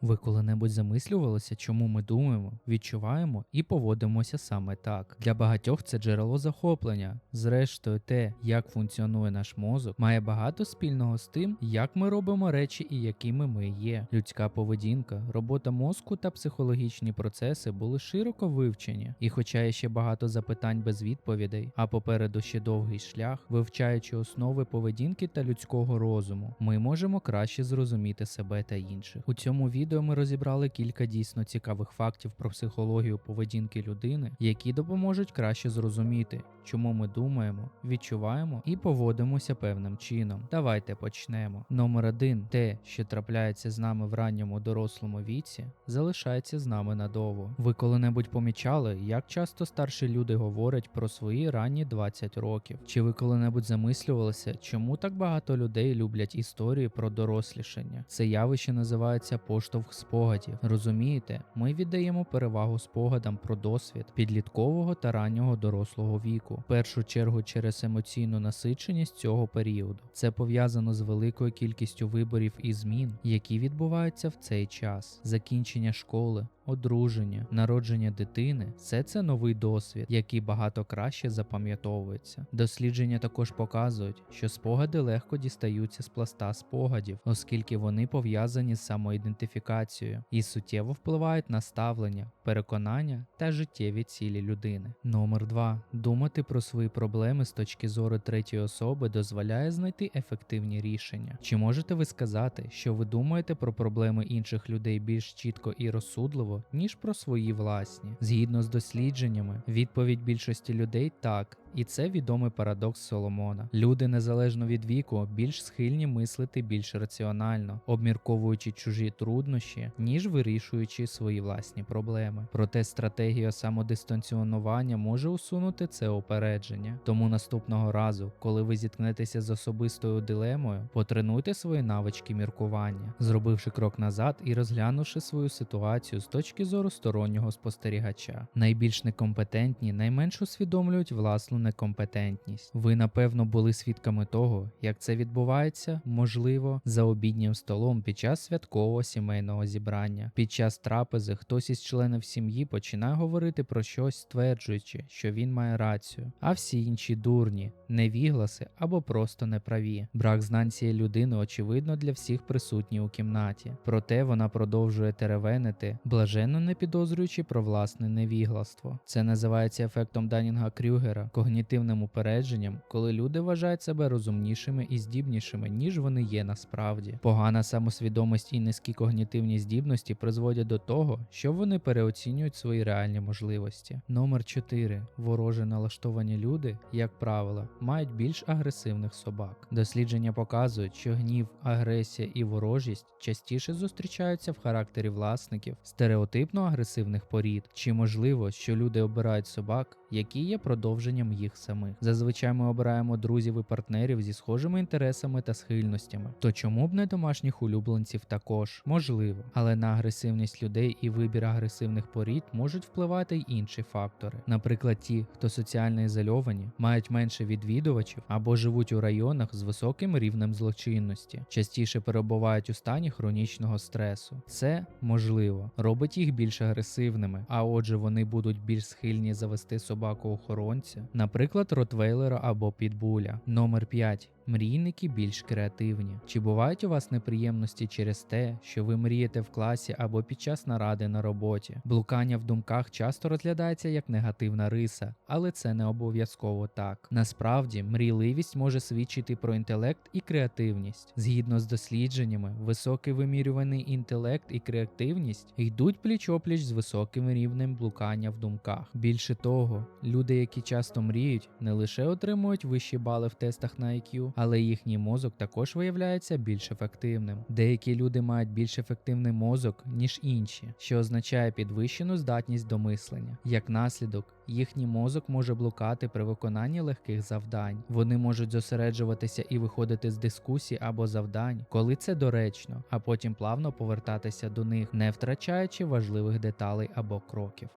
Ви коли-небудь замислювалися, чому ми думаємо, відчуваємо і поводимося саме так? Для багатьох це джерело захоплення. Зрештою, те, як функціонує наш мозок, має багато спільного з тим, як ми робимо речі і якими ми є. Людська поведінка, робота мозку та психологічні процеси були широко вивчені. І хоча є ще багато запитань без відповідей, а попереду ще довгий шлях, вивчаючи основи поведінки та людського розуму, ми можемо краще зрозуміти себе та інших. У цьому відео ми розібрали кілька дійсно цікавих фактів про психологію поведінки людини, які допоможуть краще зрозуміти, чому ми думаємо, відчуваємо і поводимося певним чином. Давайте почнемо. Номер один: те, що трапляється з нами в ранньому дорослому віці, залишається з нами надовго. Ви коли-небудь помічали, як часто старші люди говорять про свої ранні 20 років? Чи ви коли-небудь замислювалися, чому так багато людей люблять історії про дорослішання? Це явище називається поштовх спогадів. Розумієте, ми віддаємо перевагу спогадам про досвід підліткового та раннього дорослого віку, в першу чергу через емоційну насиченість цього періоду. Це пов'язано з великою кількістю виборів і змін, які відбуваються в цей час. Закінчення школи, одруження, народження дитини все це новий досвід, який багато краще запам'ятовується. Дослідження також показують, що спогади легко дістаються з пласта спогадів, оскільки вони пов'язані з самоідентифікацією і суттєво впливають на ставлення, переконання та життєві цілі людини. Номер 2. Думати про свої проблеми з точки зору третьої особи дозволяє знайти ефективні рішення. Чи можете ви сказати, що ви думаєте про проблеми інших людей більш чітко і розсудливо, ніж про свої власні? Згідно з дослідженнями, відповідь більшості людей так. І це відомий парадокс Соломона. Люди незалежно від віку більш схильні мислити більш раціонально, обмірковуючи чужі труднощі, ніж вирішуючи свої власні проблеми. Проте стратегія самодистанціонування може усунути це опередження. Тому наступного разу, коли ви зіткнетеся з особистою дилемою, потренуйте свої навички міркування, зробивши крок назад і розглянувши свою ситуацію з точки зору стороннього спостерігача. Найбільш некомпетентні найменш усвідомлюють власну некомпетентність. Ви напевно були свідками того, як це відбувається, можливо, за обіднім столом під час святкового сімейного зібрання. Під час трапези хтось із членів сім'ї починає говорити про щось, стверджуючи, що він має рацію, а всі інші дурні, невігласи або просто неправі. Брак знань цієї людини очевидно для всіх присутніх у кімнаті. Проте вона продовжує теревенити, блаженно не підозрюючи про власне невігластво. Це називається ефектом Данінга Крюгера, когнітивним упередженням, коли люди вважають себе розумнішими і здібнішими, ніж вони є насправді. Погана самосвідомість і низькі когнітивні здібності призводять до того, що вони переоцінюють свої реальні можливості. Номер 4. Вороже налаштовані люди, як правило, мають більш агресивних собак. Дослідження показують, що гнів, агресія і ворожість частіше зустрічаються в характері власників стереотипно агресивних порід, чи можливо, що люди обирають собак, які є продовженням їх самих. Зазвичай ми обираємо друзів і партнерів зі схожими інтересами та схильностями. То чому б не домашніх улюбленців також? Можливо, але на агресивність людей і вибір агресивних порід можуть впливати й інші фактори. Наприклад, ті, хто соціально ізольовані, мають менше відвідувачів або живуть у районах з високим рівнем злочинності, частіше перебувають у стані хронічного стресу. Це можливо робить їх більш агресивними, а отже, вони будуть більш схильні завести собаку охоронця, наприклад, ротвейлера або підбуля. Номер 5. Мрійники більш креативні. Чи бувають у вас неприємності через те, що ви мрієте в класі або під час наради на роботі? Блукання в думках часто розглядається як негативна риса, але це не обов'язково так. Насправді, мрійливість може свідчити про інтелект і креативність. Згідно з дослідженнями, високий вимірюваний інтелект і креативність йдуть пліч-опліч з високим рівнем блукання в думках. Більше того, люди, які часто мріють, не лише отримують вищі бали в тестах на IQ, але їхній мозок також виявляється більш ефективним. Деякі люди мають більш ефективний мозок, ніж інші, що означає підвищену здатність до мислення. Як наслідок, їхній мозок може блукати при виконанні легких завдань. Вони можуть зосереджуватися і виходити з дискусій або завдань, коли це доречно, а потім плавно повертатися до них, не втрачаючи важливих деталей або кроків.